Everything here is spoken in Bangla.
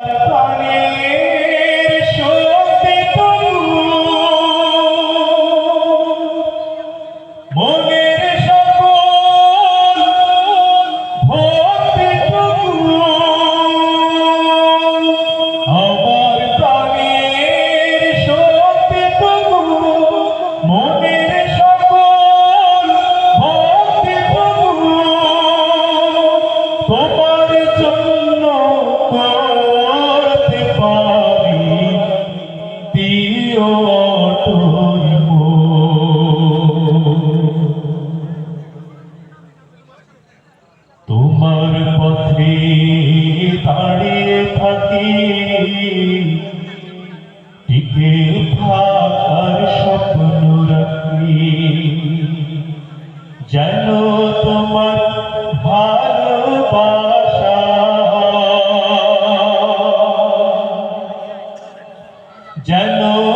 Amen. তোমার পথে দাঁড়িয়ে থাকি। টিকে থাকার স্বপ্ন রাখি। যেন